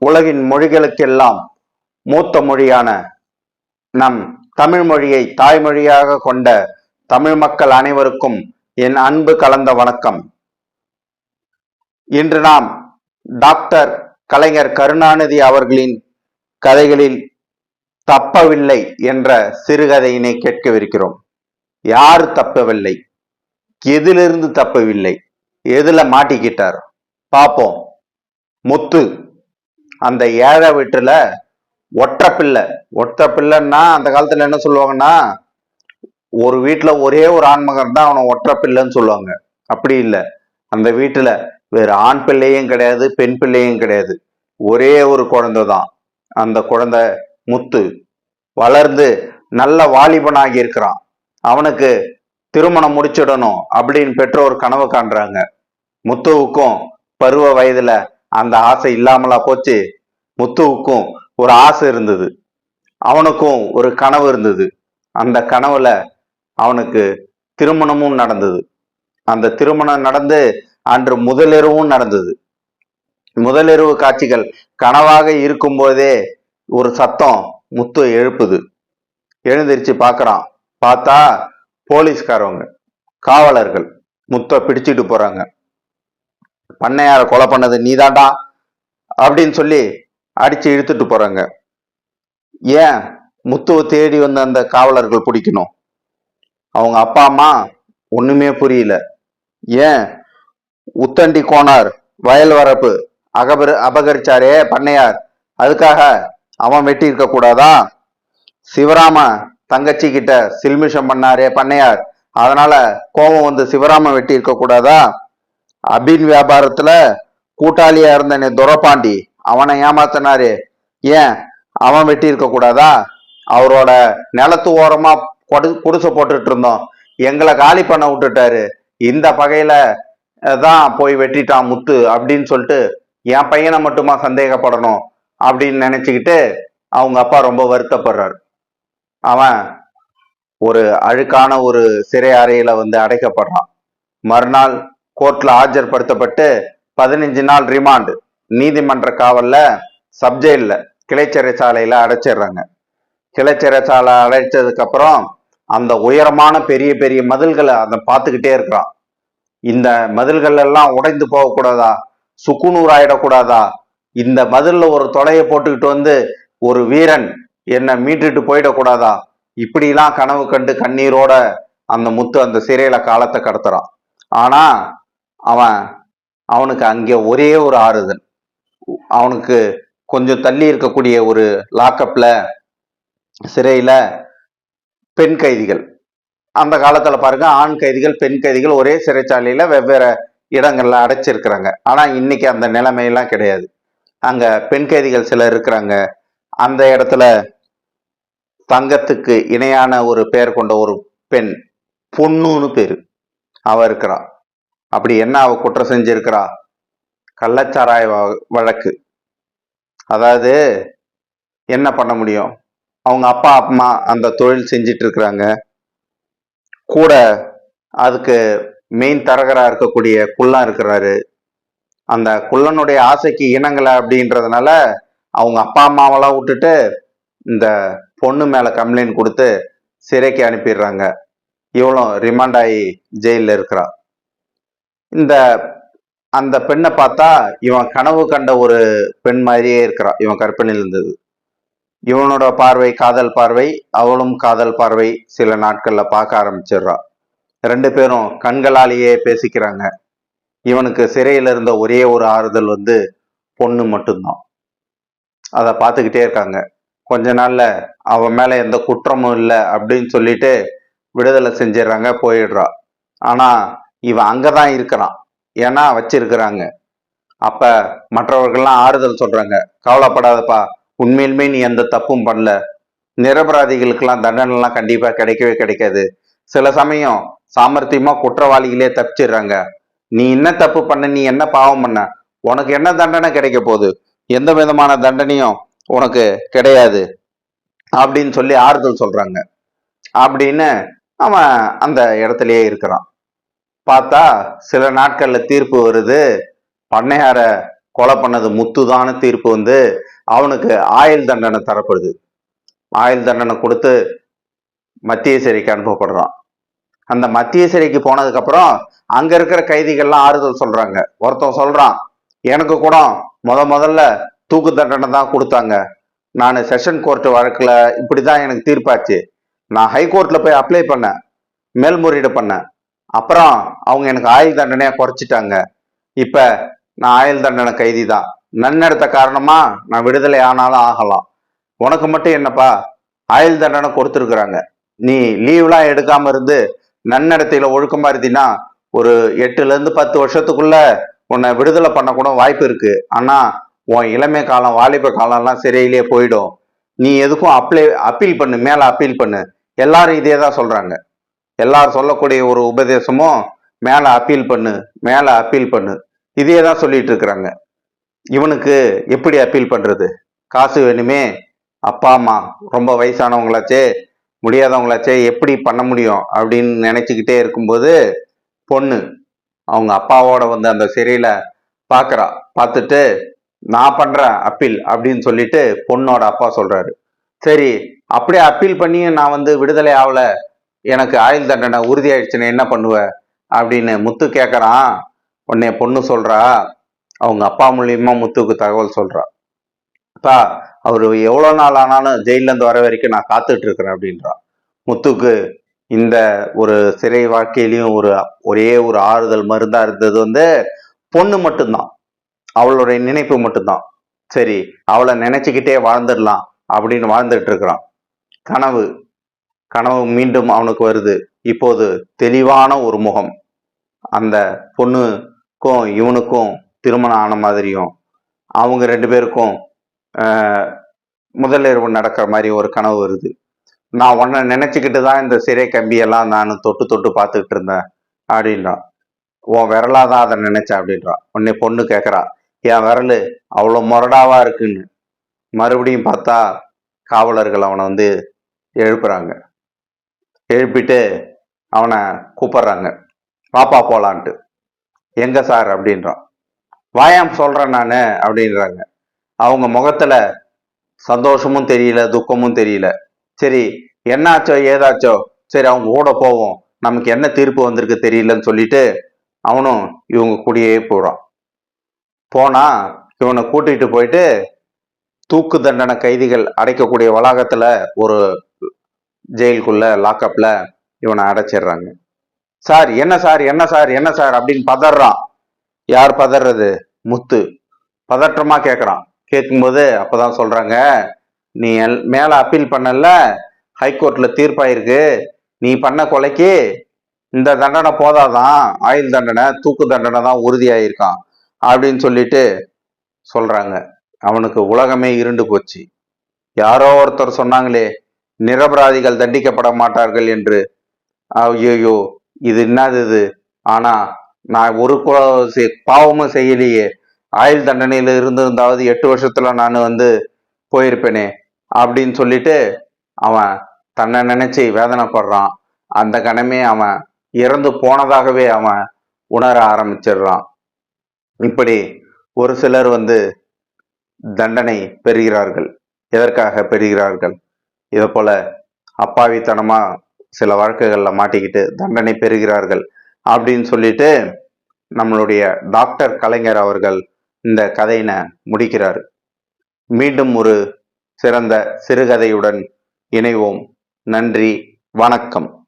உலகின் மொழிகளுக்கெல்லாம் மூத்த மொழியான நம் தமிழ் மொழியை தாய்மொழியாக கொண்ட தமிழ் மக்கள் அனைவருக்கும் என் அன்பு கலந்த வணக்கம். இன்று நாம் டாக்டர் கலைஞர் கருணாநிதி அவர்களின் கதைகளில் தப்பவில்லை என்ற சிறுகதையினை கேட்கவிருக்கிறோம். யார் தப்பவில்லை? எதிலிருந்து தப்பவில்லை? எதுல மாட்டிக்கிட்டார்? பாப்போம். முத்து. அந்த ஏழை வீட்டுல ஒற்றை பிள்ளை. ஒற்றை பிள்ளைன்னா அந்த காலத்துல என்ன சொல்லுவாங்கன்னா ஒரு வீட்டுல ஒரே ஒரு ஆண்மகன் தான் அவனை ஒற்றை பிள்ளைன்னு சொல்லுவாங்க. அப்படி இல்லை. அந்த வீட்டுல வேற ஆண் பிள்ளையும் கிடையாது பெண் பிள்ளையும் கிடையாது. ஒரே ஒரு குழந்தை தான். அந்த குழந்தை முத்து வளர்ந்து நல்ல வாலிபனாகி இருக்கிறான். அவனுக்கு திருமணம் முடிச்சிடணும் அப்படின்னு பெற்றோர் கனவு காண்றாங்க. முத்துவுக்கும் பருவ வயதுல அந்த ஆசை இல்லாமலா போச்சு. முத்துவுக்கும் ஒரு ஆசை இருந்தது. அவனுக்கும் ஒரு கனவு இருந்தது. அந்த கனவுல அவனுக்கு திருமணமும் நடந்தது. அந்த திருமணம் நடந்து அன்று முதலிரவும் நடந்தது. முதலிரவு காட்சிகள் கனவாக இருக்கும்போதே ஒரு சத்தம் முத்து எழுப்புது. எழுந்திருச்சு பார்க்கறான் பார்த்தா போலீஸ்காரவங்க காவலர்கள். முத்தை பிடிச்சிட்டு போறாங்க. பண்ணையார கொலை பண்ணது நீதாண்டா? அப்படின்னு சொல்லி அடிச்சு இழுத்துட்டு போறாங்க. ஏன் முத்துவை தேடி வந்த அந்த காவலர்கள் பிடிக்கணும்? அவங்க அப்பா அம்மா ஒண்ணுமே புரியல. ஏன்? உத்தண்டி கோனார் வயல் வரப்பு அகபரு அபகரிச்சாரே பண்ணையார். அதுக்காக அவன் வெட்டி இருக்க கூடாதா? சிவராம தங்கச்சி கிட்ட சில்மிஷம் பண்ணாரே பண்ணையார். அதனால கோபம் வந்து சிவராம வெட்டி இருக்க கூடாதா? அபின் வியாபாரத்துல கூட்டாளியா இருந்தனே துரபாண்டி அவனை ஏமாத்தினாரு. ஏன்? அவன் வெட்டி இருக்க கூடாதா? அவரோட நிலத்து ஓரமா கொடு குடிசை போட்டுட்டு இருந்தோம். எங்களை காலி பண்ண விட்டுட்டாரு. இந்த பகையில தான் போய் வெட்டிட்டான் முத்து அப்படின்னு சொல்லிட்டு என் பையனை மட்டுமா சந்தேகப்படணும் அப்படின்னு நினைச்சுக்கிட்டு அவங்க அப்பா ரொம்ப வருத்தப்படுறாரு. அவன் ஒரு அழுக்கான ஒரு சிறை அறையில வந்து அடைக்கப்படுறான். மறுநாள் கோர்ட்ல ஆஜர்படுத்தப்பட்டு பதினஞ்சு நாள் ரிமாண்டு நீதிமன்ற காவல்ல சப்ஜெயில்ல கிளை சிறைச்சாலையில அடைச்சிடுறாங்க. கிளை சிறைச்சாலை அடைச்சதுக்கு அப்புறம் அந்த உயரமான பெரிய பெரிய மதில்களை அதை பார்த்துக்கிட்டே இருக்கிறான். இந்த மதில்கள் எல்லாம் உடைந்து போகக்கூடாதா? சுக்குநூறு ஆயிடக்கூடாதா? இந்த மதில்ல ஒரு தொலையை போட்டுக்கிட்டு வந்து ஒரு வீரன் என்னை மீட்டுட்டு போயிடக்கூடாதா? இப்படிலாம் கனவு கண்டு கண்ணீரோட அந்த முத்து அந்த சிறையில காலத்தை கடத்துறான். ஆனா அவன் அவனுக்கு அங்கே ஒரே ஒரு ஆறுதல். அவனுக்கு கொஞ்சம் தள்ளி இருக்கக்கூடிய ஒரு லாக்கப்ல சிறையில பெண் கைதிகள். அந்த காலத்துல பாருங்க ஆண் கைதிகள் பெண் கைதிகள் ஒரே சிறைச்சாலையில வெவ்வேறு இடங்கள்ல அடைச்சிருக்கிறாங்க. ஆனா இன்னைக்கு அந்த நிலைமையெல்லாம் கிடையாது. அங்க பெண் கைதிகள் சிலர் இருக்கிறாங்க. அந்த இடத்துல தங்கத்துக்கு இணையான ஒரு பெயர் கொண்ட ஒரு பெண் பொண்ணுன்னு பேரு. அவ இருக்கிறான் அப்படி என்ன அவ குற்றம் செஞ்சிருக்கிறா? கள்ளச்சாராய வழக்கு. அதாவது என்ன பண்ண முடியும்? அவங்க அப்பா அம்மா அந்த தொழில் செஞ்சிட்டு இருக்கிறாங்க கூட அதுக்கு மெயின் தரகராக இருக்கக்கூடிய குள்ளன் இருக்கிறாரு. அந்த குள்ளனுடைய ஆசைக்கு இனங்களை அப்படின்றதுனால அவங்க அப்பா அம்மாவெல்லாம் விட்டுட்டு இந்த பொண்ணு மேலே கம்ப்ளைண்ட் கொடுத்து சிறைக்கு அனுப்பிடுறாங்க. இவளும் ரிமாண்ட் ஆகி ஜெயிலில் இருக்கிறா. இந்த அந்த பெண்ணை பார்த்தா இவன் கனவு கண்ட ஒரு பெண் மாதிரியே இருக்கிறா இவன் கற்பனையில் இருந்தது. இவனோட பார்வை காதல் பார்வை அவளும் காதல் பார்வை சில நாட்கள்ல பார்க்க ஆரம்பிச்சிடுறா. ரெண்டு பேரும் கண்களாலேயே பேசிக்கிறாங்க. இவனுக்கு சிறையில இருந்த ஒரே ஒரு ஆறுதல் வந்து பொண்ணு மட்டும்தான். அதை பார்த்துக்கிட்டே இருக்காங்க. கொஞ்ச நாள்ல அவன் மேல எந்த குற்றமும் இல்லை அப்படின்னு சொல்லிட்டு விடுதலை செஞ்சிடுறாங்க போயிடுறா. ஆனா இவன் அங்கே தான் இருக்கிறான். ஏன்னா வச்சிருக்கிறாங்க. அப்ப மற்றவர்கள்லாம் ஆறுதல் சொல்றாங்க. கவலைப்படாதப்பா. உண்மையிலுமே நீ எந்த தப்பும் பண்ணல. நிரபராதிகளுக்கெல்லாம் தண்டனைலாம் கண்டிப்பா கிடைக்கவே கிடைக்காது. சில சமயம் சாமர்த்தியமா குற்றவாளிகளே தப்பிச்சிடுறாங்க. நீ என்ன தப்பு பண்ண நீ என்ன பாவம் பண்ண? உனக்கு என்ன தண்டனை கிடைக்க போகுது? எந்த விதமான தண்டனையும் உனக்கு கிடையாது. அப்படின்னு சொல்லி ஆறுதல் சொல்றாங்க. அப்படின்னு அவன் அந்த இடத்துலயே இருக்கிறான். பார்த்தா சில நாட்கள்ல தீர்ப்பு வருது. பண்ணையார கொலை பண்ணது முத்துதான தீர்ப்பு வந்து அவனுக்கு ஆயுள் தண்டனை தரப்படுது. ஆயுள் தண்டனை கொடுத்து மத்திய சிறைக்கு அனுப்பப்படுறான். அந்த மத்திய சிறைக்கு போனதுக்கு அப்புறம் அங்க இருக்கிற கைதிகள்லாம் ஆறுதல் சொல்றாங்க. ஒருத்தன் சொல்றான் எனக்கு கூட முத முதல்ல தூக்கு தண்டனை தான் கொடுத்தாங்க. நான் செஷன் கோர்ட் வழக்குல இப்படிதான் எனக்கு தீர்ப்பாச்சு. நான் ஹை போய் அப்ளை பண்ணேன். மேல்முறையீடு பண்ணேன். அப்புறம் அவங்க எனக்கு ஆயுள் தண்டனையாக குறைச்சிட்டாங்க. இப்போ நான் ஆயுள் தண்டனை கைதி தான் நன்னெடுத்த காரணமாக நான் விடுதலை ஆனாலும் ஆகலாம். உனக்கு மட்டும் என்னப்பா? ஆயுள் தண்டனை கொடுத்துருக்குறாங்க. நீ லீவ்லாம் எடுக்காமல் இருந்து நன்னடத்தையில் ஒழுக்கமாக இருந்தீன்னா ஒரு எட்டுலேருந்து பத்து வருஷத்துக்குள்ள உன்னை விடுதலை பண்ணக்கூட வாய்ப்பு இருக்குது ஆனால் உன் இளமை காலம் வாலிப காலம்லாம் சிறையிலேயே போயிடும். நீ எதுக்கும் அப்ளை அப்பீல் பண்ணு மேலே அப்பீல் பண்ணு. எல்லாரும் இதே தான் சொல்கிறாங்க எல்லாரும் சொல்லக்கூடிய ஒரு உபதேசமும் மேலே அப்பீல் பண்ணு மேலே அப்பீல் பண்ணு. இதே தான் சொல்லிட்டு இருக்கிறாங்க. இவனுக்கு எப்படி அப்பீல் பண்ணுறது காசு வேணுமே? அப்பா அம்மா ரொம்ப வயசானவங்களாச்சே முடியாதவங்களாச்சே எப்படி பண்ண முடியும் அப்படின்னு நினச்சிக்கிட்டே இருக்கும்போது பொண்ணு அவங்க அப்பாவோட வந்து அந்த சிறையில் பார்க்குறா பார்த்துட்டு நான் பண்ணுறேன் அப்பீல் அப்படின்னு சொல்லிட்டு பொண்ணோட அப்பா சொல்கிறாரு சரி அப்படியே அப்பீல் பண்ணியும் நான் வந்து விடுதலை ஆகல. எனக்கு ஆயுள் தண்டனை உறுதியாயிடுச்சுன்னு என்ன பண்ணுவ? அப்படின்னு முத்து கேட்குறான் உடனே பொண்ணு சொல்றா. அவங்க அப்பா மூலியமா முத்துக்கு தகவல் சொல்றா. அப்பா அவர் எவ்வளோ நாள் ஆனாலும் ஜெயிலேருந்து வர வரைக்கும் நான் காத்துட்டு இருக்கிறேன் அப்படின்றா. முத்துக்கு இந்த ஒரு சிறை வாழ்க்கையிலையும் ஒரு ஒரே ஒரு ஆறுதல் மருந்தா இருந்தது வந்து பொண்ணு மட்டும்தான். அவளுடைய நினைப்பு மட்டும்தான். சரி அவளை நினைச்சுக்கிட்டே வாழ்ந்துடலாம் அப்படின்னு வாழ்ந்துட்டு இருக்கிறான் கனவு. கனவு மீண்டும் அவனுக்கு வருது. இப்போது தெளிவான ஒரு முகம். அந்த பொண்ணுக்கும் இவனுக்கும் திருமணம் ஆன மாதிரியும் அவங்க ரெண்டு பேருக்கும் முதல் இரவு நடக்கிற மாதிரி ஒரு கனவு வருது. நான் உன்னை நினைச்சுக்கிட்டு தான் இந்த சிறை கம்பியெல்லாம் நான் தொட்டு தொட்டு பார்த்துக்கிட்டு இருந்தேன் அப்படின்றான் உன் விரலா தான் அதை நினைச்சேன் அப்படின்றான் உன்னை பொண்ணு கேட்குறா என் விரல் அவ்வளோ முரடாவா இருக்குன்னு. மறுபடியும் பார்த்தா காவலர்கள் அவனை வந்து எழுப்புறாங்க. எழுப்பிட்டு அவனை கூப்பிடுறாங்க. பாப்பா போலான்ட்டு. எங்க சார்? அப்படின்றான். வாயாம் சொல்றேன் நான் அப்படின்றாங்க. அவங்க முகத்துல சந்தோஷமும் தெரியல துக்கமும் தெரியல. சரி என்னாச்சோ ஏதாச்சோ சரி அவங்க கூட போவோம். நமக்கு என்ன தீர்ப்பு வந்திருக்கு தெரியலன்னு சொல்லிட்டு அவனும் இவங்க கூடயே போகிறான் போனா இவனை கூட்டிகிட்டு போயிட்டு தூக்கு தண்டனை கைதிகள் அடைக்கக்கூடிய வளாகத்தில் ஒரு ஜெயிலுக்குள்ள லாக்அப்ல இவனை அடைச்சிடுறாங்க. சார் என்ன சார் என்ன சார் என்ன சார்? அப்படின்னு பதறான். யார் பதறது? முத்து. பதற்றமா கேட்குறான் கேட்கும்போது அப்போதான் சொல்றாங்க நீ எல்- மேல அப்பீல் பண்ணல. ஹைகோர்ட்ல தீர்ப்பாயிருக்கு. நீ பண்ண கொலைக்கு இந்த தண்டனை போதாதான். ஆயுள் தண்டனை தூக்கு தண்டனை தான் உறுதியாயிருக்கான். அப்படின்னு சொல்லிட்டு சொல்றாங்க. அவனுக்கு உலகமே இருண்டு போச்சு. யாரோ ஒருத்தர் சொன்னாங்களே நிரபராதிகள் தண்டிக்கப்பட மாட்டார்கள் என்று. ஐயோ இது என்னது இது? ஆனா நான் ஒரு கொ- பாவமும் செய்யலையே. ஆயுள் தண்டனையில இருந்திருந்தாவது எட்டு வருஷத்துல நான் வந்து போயிருப்பேனே அப்படின்னு சொல்லிட்டு அவன் தன்னை நினைச்சு வேதனைப்படுறான். அந்த கணமே அவன் இறந்து போனதாகவே அவன் உணர ஆரம்பிச்சிடுறான். இப்படி ஒரு சிலர் வந்து தண்டனை பெறுகிறார்கள். எதற்காக பெறுகிறார்கள்? இதை போல அப்பாவித்தனமா சில வழக்குகளில் மாட்டிக்கிட்டு தண்டனை பெறுகிறார்கள் அப்படின்னு சொல்லிட்டு நம்மளுடைய டாக்டர் கலைஞர் அவர்கள் இந்த கதையினை முடிக்கிறார். மீண்டும் ஒரு சிறந்த சிறுகதையுடன் இணைவோம். நன்றி வணக்கம்.